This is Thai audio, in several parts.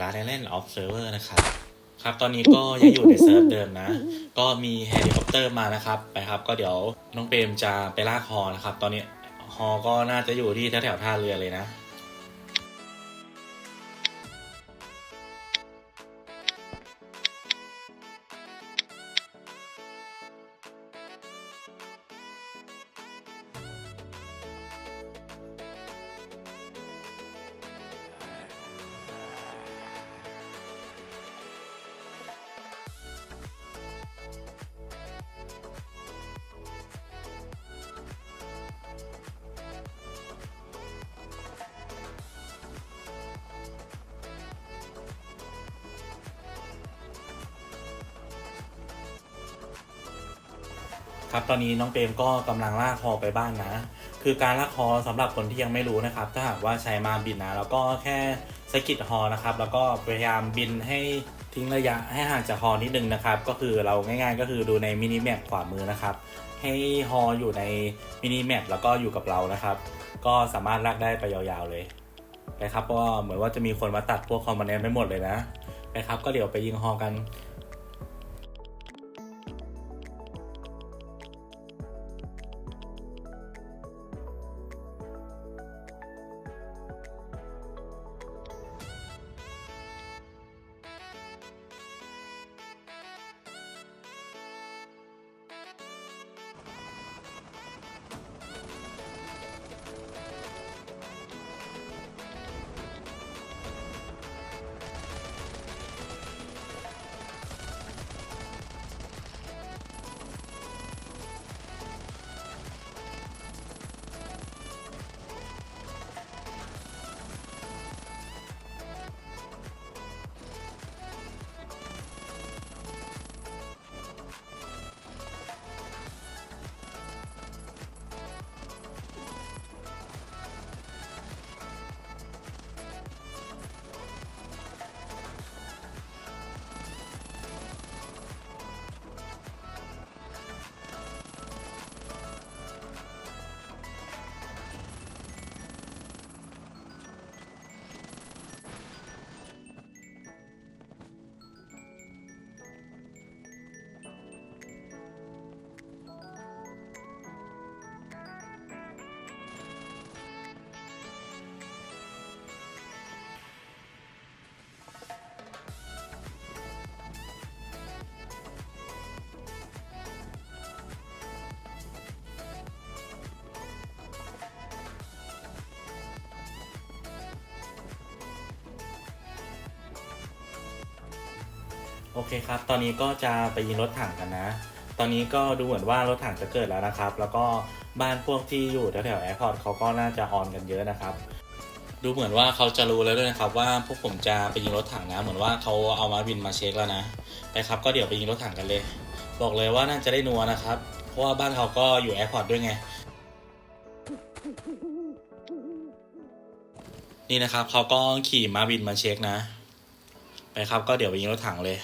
ลาเล่นเกม Last Island of Server นะครับครับ ตอนนี้ก็ยังอยู่ในเซิร์ฟเดิมนะ ก็มีเฮลิคอปเตอร์มานะครับไปครับ ก็เดี๋ยวน้องเปรมจะไปลากฮอนะครับ ตอนนี้ฮอก็น่าจะอยู่ที่แถวๆท่าเรือเลยนะ ครับตอนนี้น้องเปรมก็กำลังลากฮอไปบ้านนะ คือการลากฮอสำหรับคนที่ยังไม่รู้นะครับ ถ้าหากว่าใช้มาบินนะแล้วก็แค่สะกิดฮอนะครับ แล้วก็พยายามบินให้ทิ้งระยะให้ห่างจากฮอนิดนึงนะครับ ก็คือเราง่ายๆ ก็คือดูในมินิแมปขวามือนะครับ ให้ฮออยู่ในมินิแมปแล้วก็อยู่กับเรานะครับ ก็สามารถลากได้ไปยาวๆเลยนะครับเพราะว่าเหมือนว่าจะมีคนมาตัดพวกคอมมานแนนไปหมดเลยนะนะครับ ก็เดี๋ยวไปยิงฮอกัน โอเคครับ ตอนนี้ก็จะไปยิงรถถังกันนะ ตอนนี้ก็ดูเหมือนว่ารถถังจะเกิดแล้วนะครับ แล้วก็บ้านพวกที่อยู่แถวๆแอร์พอร์ตเขาก็น่าจะออนกันเยอะนะครับ ดูเหมือนว่าเขาจะรู้แล้วด้วยนะครับ ว่าพวกผมจะไปยิงรถถังนะ เหมือนว่าเขาเอามาบินมาเช็คแล้วนะ ไปครับก็เดี๋ยวไปยิงรถถังกันเลย บอกเลยว่าน่าจะได้นัวนะครับ เพราะว่าบ้านเขาก็อยู่แอร์พอร์ตด้วยไง นี่นะครับเขาก็ขี่มาบินมาเช็คนะ ไปครับก็เดี๋ยวไปยิงรถถังเลย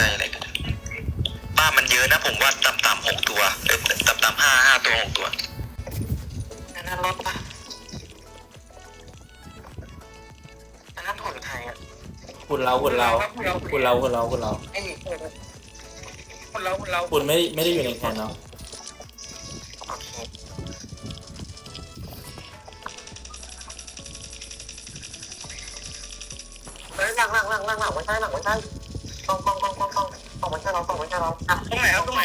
กล้ๆอะไรกันบ้านมันเยอะนะผมว่าต่ำๆหกตัวเอ้ยต่ำๆห้าห้าตัวหกตัวอันนั้นรถปะอันนั้นหุ่นใครอะหุ่นเราหุ่นเราหุ่นเราหุ่นเราหุ่นเราไอ้หุ่นเราหุ่นเราหุ่นไม่ไม่ได้อยู่ในแคนเนาะโอเคเฮ้ยหลังหลังหลังหลังหลังไม่ใช่หลังไม่ใช่ เรากองไม่ใช่เราอะตรงไหนครับตรงไหน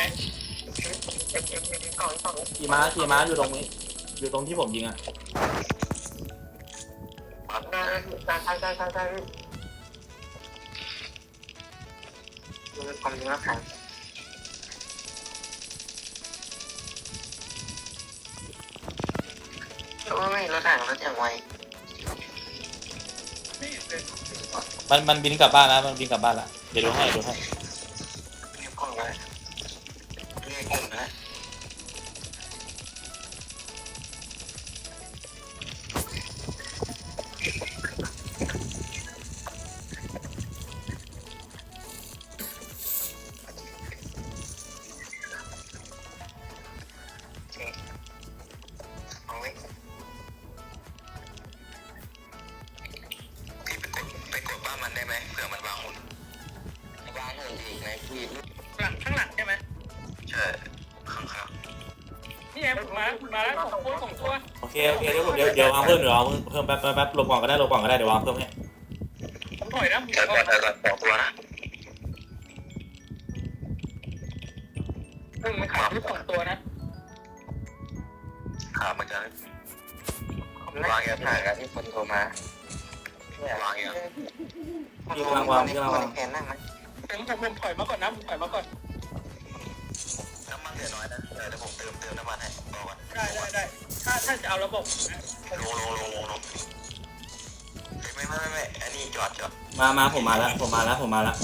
กองกองขี่ม้าขี่ม้าอยู่ตรงนี้ อยู่ตรงที่ผมยิงอะปั๊บได้ได้ใช่ใช่ใช่ใช่ความจริงแล้วครับโอ้ยรถถังรถอย่างไวมันมันบินกลับบ้านแล้วมันบินกลับบ้านแล้วเดี๋ยวดูให้ดูให้ เพิ่มเดี๋ยววาเพิ่มแป๊บแป๊บแป๊บลงก่อนก็ได้ลงก่อนก็ได้เดี๋ยววางเพิ่มให้ผมถอยนะผมแต่ถก่อยนแต่ก่อนสองตัวนะหนึ่งมันขายที่สองตัวนะขามันจะวางยาถ่ายแล้วที่คนโทรมาวางยาแขนนั่งนะผมผมผมถอยมาก่อนนะผมถอยมาก่อนน้ำมันเหลือน้อยนะเดี๋ยวผมเติมเติมน้ำมันให้รอก่อนได้ได้ได้ ถ้าถ้าจะเอาระบบลงลงลงลงลงไม่ไม่ไม่ไม่อันนี้จอดจอดมามาผมมาแล้วผมมาแล้วผมมาแล้ว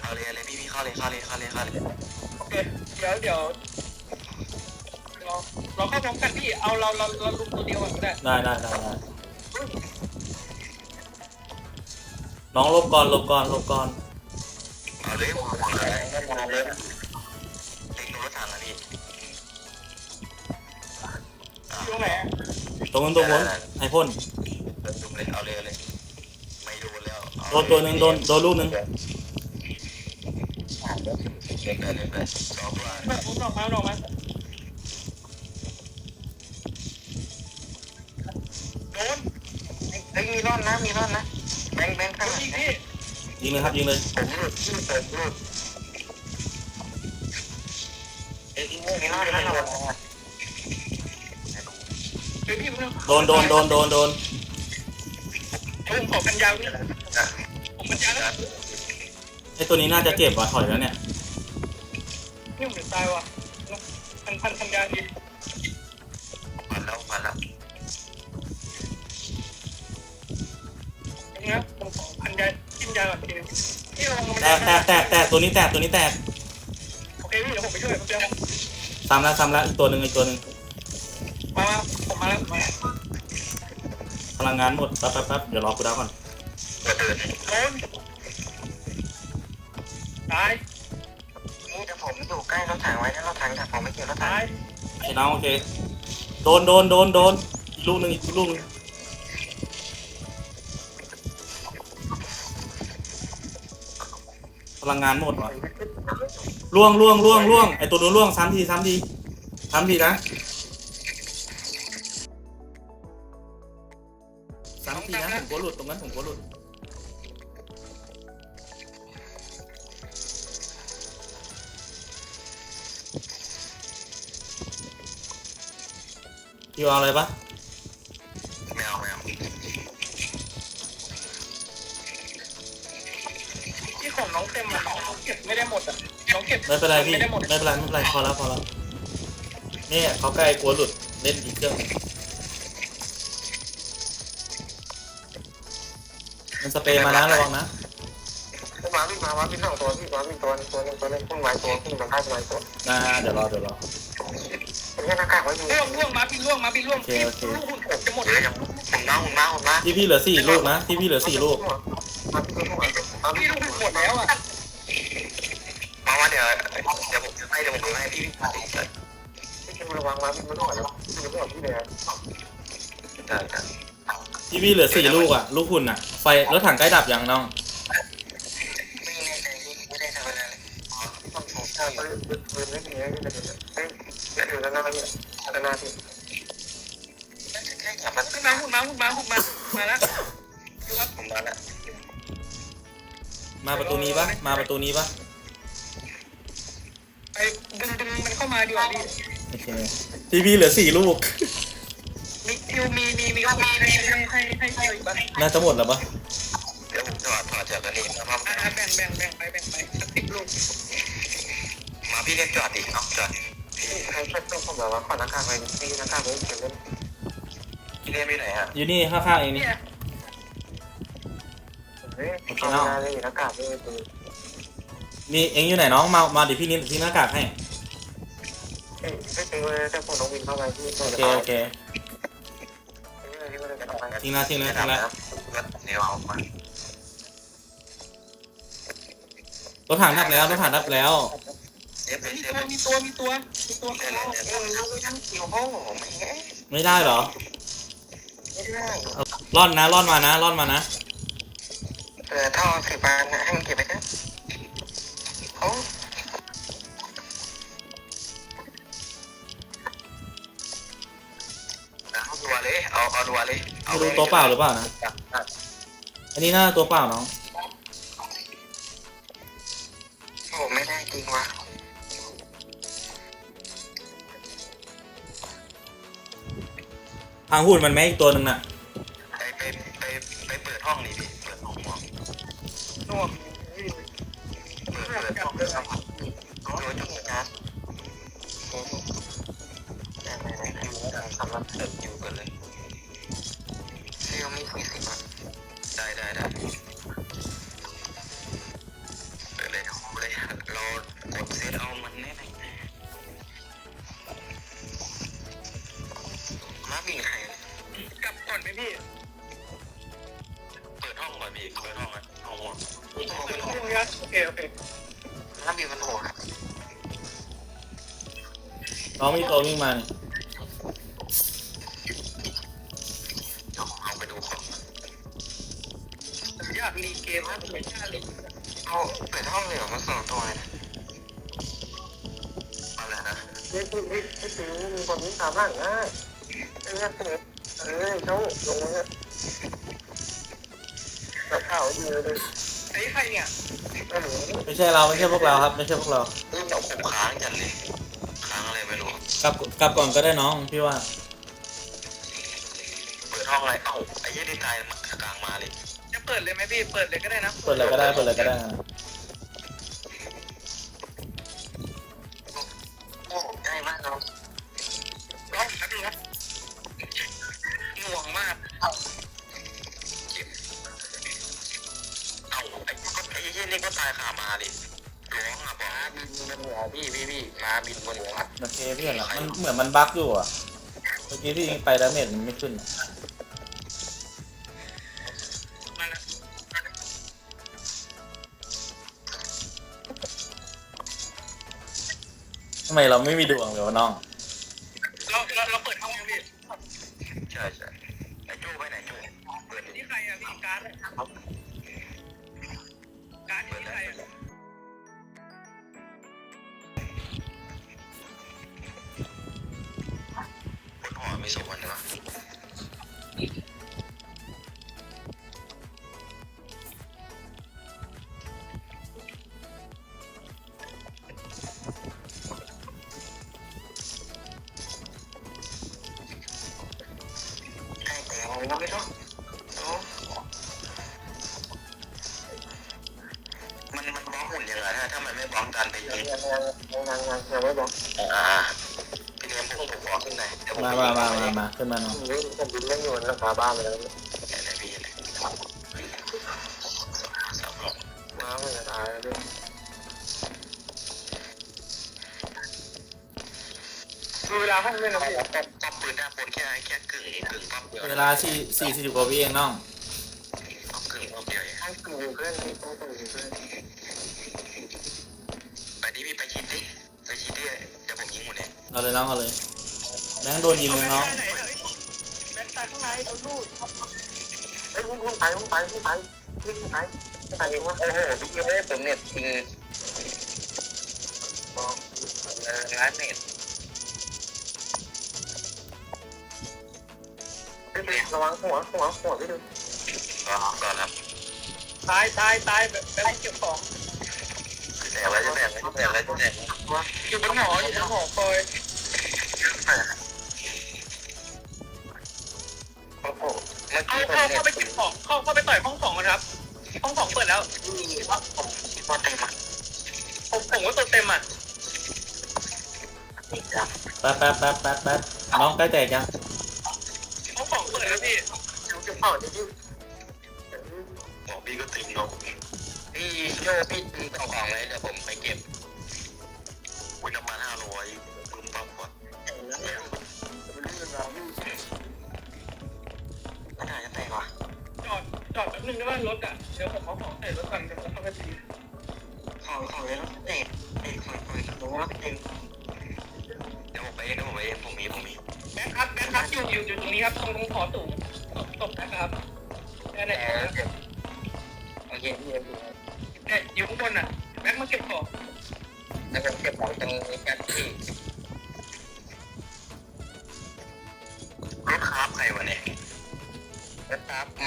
เข้าเลยเลยพี่พี่เข้าเลยเข้าเลยเข้าเลยเข้าเลยโอเคเดี๋ยวเดี๋ยวเราเราเข้าพร้อมกันพี่เอาเราเราเราลุมตัวเดียวก่อนก็ได้ได้ได้ได้ได้น้องหลบก่อนหลบก่อนหลบก่อนเอาเลยผมเลยเอาเลย ตรงนู้นตรงนู้นไอพ่นเดินดุมเลยเอาเลยเลยไม่โดนแล้วโดนตัวหนึ่งโดนโดนลูกหนึ่งเล่นไปเล่นไปสองตัวมาผมออกมาออกมาโดนเฮ้ยมีรอดนะมีรอดนะแบงแบงข้างหลังยิงนะพี่ยิงเลยครับยิงเลยผมรูดผมรูด โดนโดนโดนโดนโดนผมขอกันยาวนี่ผมกันยาวแล้วไอตัวนี้น่าจะเจ็บว่ะถอยแล้วเนี่ยนี่ผมถึงตายว่ะพันพันพันยาวดีผ่านแล้วผ่านแล้วนะผมขอพันยากินยาก่อนทีนึงพี่ลองแตกแตกแตกแตกตัวนี้แตกตัวนี้แตกโอเคพี่เดี๋ยวผมไปช่วยผมเดี๋ยวซ้ำแล้วซ้ำแล้วอีกตัวหนึ่งอีกตัวหนึ่ง พลังงานหมดแป๊บแป๊บแป๊บเดี๋ยวรอกูดาวก่อนก็เดินโดนตายนี่แต่ผมอยู่ใกล้รถถังไว้นะรถถังแต่ผมไม่เกี่ยวรถถังตายไอ้น้องโอเค โดนโดนโดนโดนอีกลูกหนึ่งอีกลูกหนึ่งพลังงานหมดว่ะล่วงล่วงล่วงล่วงไอตัวนู้นล่วงซ้ำทีซ้ำทีซ้ำทีนะ กลัวหลุดตรงนั้นผมกลัวหลุดพี่เอาอะไรปะไม่เอาไม่เอาที่ของน้องเต็มอะน้องเก็บไม่ได้หมดอะน้องเก็บไม่เป็นไรพี่ไม่ได้หมดไม่เป็นไรไม่เป็นไรพอแล้วพอแล้วนี่เขาใกล้กลัวหลุดเล่นอีกเครื่อง มันสเปรย์มานะระวังนะขึ้นมาวิ่งมาวัดวิ่งสองตัวพี่วัดวิ่งตัวตัวนึงตัวนึงขึ้นไว้ตัวขึ้นมาข้างไว้ตัวนะเดี๋ยวรอเดี๋ยวรอผมแค่หน้ากากไว้อยู่ล่วงล่วงมาพี่ล่วงมาพี่ล่วงโอเคพี่โอเค ลูกหุ่นผมจะหมดเดี๋ยวจะผมมาผมมาผมมาที่พี่เหลือสี่ลูกนะที่พี่เหลือสี่ลูกมาพี่ลูกมาพี่ลูกหุ่นหมดแล้วอะมาว่าเดี๋ยวเดี๋ยวผมจะให้เดี๋ยวผมให้พี่พี่พี่ระวังมาพี่มันหน่อยแล้วพี่จะบอกพี่เลยได้ได้ที่พี่เหลือสี่ลูกอะ ลูกหุ่นอะไไฟรถถังใกล้ดับยังน้อง ไม่แน่ใจไม่ได้ทำอะไรเลยอ๋อถูกงผมทำปืนปืนไม่มีแล้วที่จะเดือดเฮ้ยจะเดือดแล้วนะพี่จะมีพี่มันขึ้นมาหุ่นมาหุ่นมาหุ่นมามาแล้วยูวัดผมมาแล้วมาประตูนี้ปะมาประตูนี้ปะไอ้ดึงดึงมันเข้ามาดีกว่าพี่โอเคทีวีเหลือสี่ลูก มีทิวมีมีมีมีให้ให้ให้ให้เยอะอีกบ้างน่าจะหมดแล้วปะ จะถอดจากอันนี้มาอ่าแบ่งแบ่งแบ่งไปแบ่งไปสักสิบลูกมาพี่เล่นจอดดิเอาจอดใครชอบต้องผมบอกว่าขอหน้ากากไปพี่หน้ากากไปเก็บเล่นพี่เล่นไปไหนฮะอยู่นี่ข้างๆเองนี่เนี่ยเฮ้ยเอาเวลาเลยหน้ากากเลยตัวนี่เองอยู่ไหนน้องมามาดิพี่นิดทิ้งหน้ากากให้เอ้ยไม่จริงเลยแต่ผมน้องวินเข้าไปที่โอเคโอเค ทิ้งนะทิ้งนะทิ้งนะเดี๋ยวเอามา รถถังดับแล้วรถถังดับแล้ว เซฟไปมีเซตัวฟมีตัวมีตัวมีตัวเดี๋ยวเดี๋ยวเออเราไม่ทั้งเกี่ยวห้องไม่แง่ไม่ได้เหรอไม่ได้ร่อนนะร่อนมานะร่อนมานะเออถ้าสิบบาทนะให้มันเก็บไปนะโอ้เอาดัวเลยเอาเอาดัวเลยไม่รู้ตัวเปล่าหรือเปล่านะอันนี้น่าจะตัวเปล่าน้อง ทางหุ่นมันไหมอีกตัวหนึ่งน่ะไปไปไปไปเปิดห้องนี่พี่เปิดห้องมองนวมเปิดเปิดห้องเลยครับเอาโดยจุดนะได้ได้ได้ได้สำรับเปิดอ น้องมีตัววิ่งมานี่เดี๋ยวเอาไปดูของผมอยากรีเกมนะผมไม่กล้ารีเอาเปิดห้องเลยเหรอมาสองตัวเลยนะอะไรนะเฮ้ยเฮ้ยเฮ้ยเฮ้ยมีคนนี้ตามบ้างนะเอ้ยเฮ้ยเอ้ยเขาลงมาเนี่ยกับข่าวดีเลยไอ้ใครเนี่ยไม่รู้ไม่ใช่เราไม่ใช่พวกเราครับ ไม่ใช่พวกเราเฮ้ยเอาผมค้างจันเลย กลับกลับก่อนก็ได้น้องพี่ว่า เปิดห้องอะไรเอ้าไอ้ยี่ดีตายมากลางมาเลยจะเปิดเลยไหมพี่ เปิดเลยก็ได้นะเปิดอะไรก็ได้เปิดอะไรก็ได้นะโอ้ใกล้มากเราร้องแป๊บนึงนะง่วงมากเอาเจ็บเอาไอ้ไอ้ยี่นี่ก็ตายคามาดิร้อง มันหัวพี่พี่พี่มาบินบนหัวโอเคพี่เห็นละมันเหมือนมันบั๊กอยู่อะเมื่อกี้ที่ยิงไปดาเมจมันไม่ขึ้นอะทำไมเราไม่มีดวงเลยวะน้อง บนหัาจะตายแล้วด้วยเวลาห้องด้วยนะพี่ปั๊บปั๊บปืนหน้าปนแค่แค่กึ่งกึ่งปั๊บเดียวเวลาสี่สี่สิบกว่าวิเองน้องปั๊บกึ่งปั๊บเดียวให้กึ่งอยู่เพื่อนต้องกึ่งอยู่เพื่อนไปดิพี่ไปชิดดิไปชิดดิเดี๋ยวผมยิงหมดเนี่ยเอาเลยน้องเอาเลยแบงค์โดนยิงเลยน้องไหนอะแบงค์ตายข้างในโดนลูดเอ้ยพุ่งไปพุ่งไปพุ่งไปพุ่งไปพุ่งไป โอ้โหพี่ยังไม่ได้ผมเน็ตคือบอกเออร้านเน็ตระวังหัวหัวหัวพี่ดูก่อนก่อนครับตายตายตายแบบแบบเก็บของแตกแล้วจะแตกแล้วจะแตกแล้วจะแตกอยู่บนหออยู่บนหอคอย แป๊บแป๊บแป๊บแป๊บแป๊บน้องใกล้แตกยังห้อง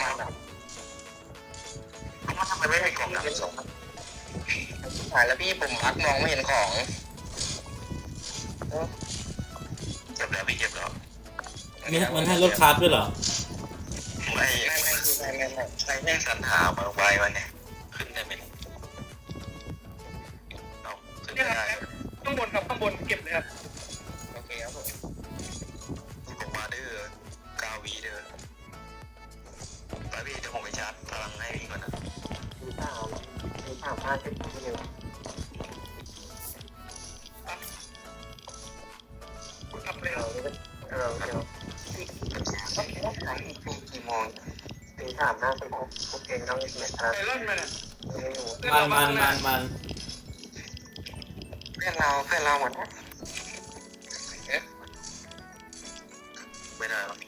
มาแบบเขาทำไมไม่ให้ของดำสองหายแล้วพี่ผมพักมองไม่เห็นของเก็บแล้วพี่เก็บแล้วมันมันให้รถคาร์บด้วยเหรอไม่ไม่ไม่ไม่ไม่ไม่ใช่แม่สันหามาไว้วันเนี่ย เราเดี๋ยวพี่ต้องขายอีกกี่โมงตีสามน่าสิบหกโอเคต้องเสียครับไอรอนมันอะไม่อยู่มันมันมันมันเพื่อนเราเพื่อนเราหมดนะไม่ได้หรอก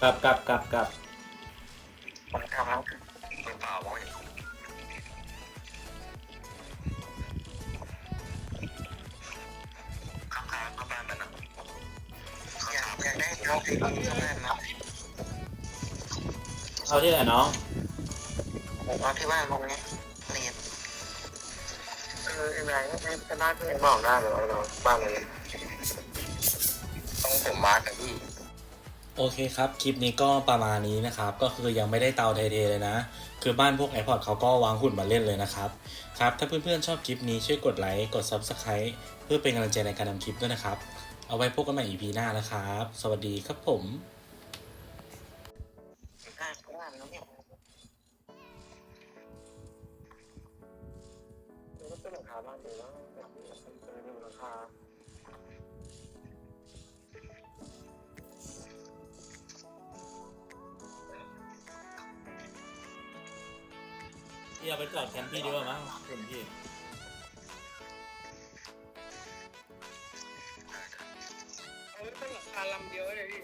กลับกลับกลับกลับ เอาที่ไหนน้องผมเอาที่บ้านลงเนี้ยเรียนเออไอ้นายไอ้บ้านเพื่อนบอกได้เลยเราบ้านเลยต้องผมมากับพี่โอเคครับ คลิปนี้ก็ประมาณนี้นะครับ ก็คือยังไม่ได้เตาเทๆเลยนะ คือบ้านพวก iPod เขาก็วางหุ่นมาเล่นเลยนะครับ ครับ ถ้าเพื่อนๆชอบคลิปนี้ช่วยกดไลค์ กด Subscribe เพื่อเป็นกำลังใจในการทำคลิปด้วยนะครับ เอาไว้พบกันใหม่ EP หน้านะครับ สวัสดีครับผม พี่เอาไปจอดแคมป์พี่ดีกว่ามั้งคุณพี่เอาไว้เป็นหลังคาลำเดียวเลยพี่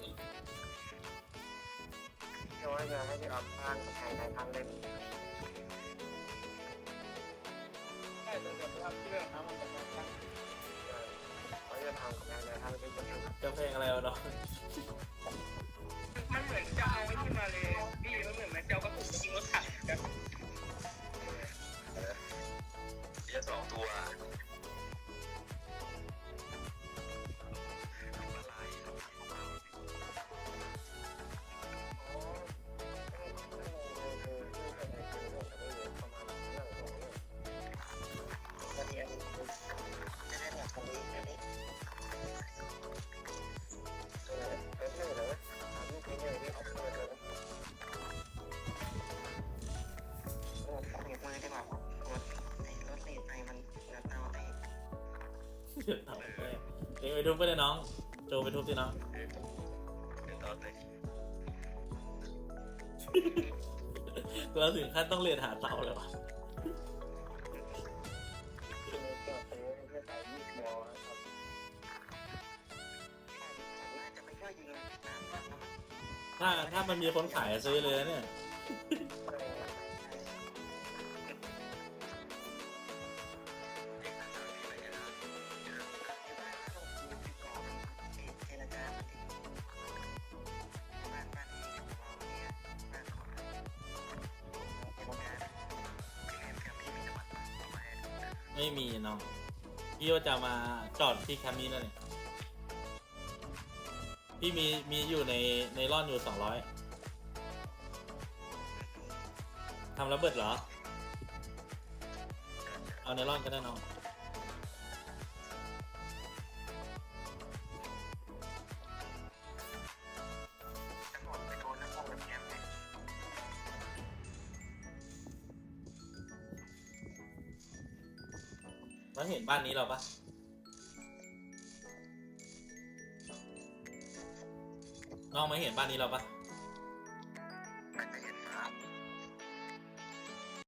เดี๋ยวจะให้พี่ออฟสร้างภายในทางเล่นได้เดี๋ยวเดี๋ยวไปทำเรื่องน้ำมันจะมาตั้งเขาจะทำภายในทางเล่นจะทำจะเพลงอะไรวะน้องมันเหมือนจะเอาไว้ขึ้นมาเลย อ เองไปทุบไปเลยน้อง โจไปทุบสิน้องเราถึงขั้นต้องเรียนหาเตาเลยวะถ้าถ้ามันมีคนขายอะซื้อเลยนะเนี่ย ว่าจะมาจอดที่แคมป์นี้แล้วเนี่ยพี่มีมีอยู่ในในร่อนอยู่สองร้อยทำระเบิดเหรอ เอาในร่อนก็ได้น้อง บ้านนี้เราปะน้องไม่เห็นบ้านนี้เราปะ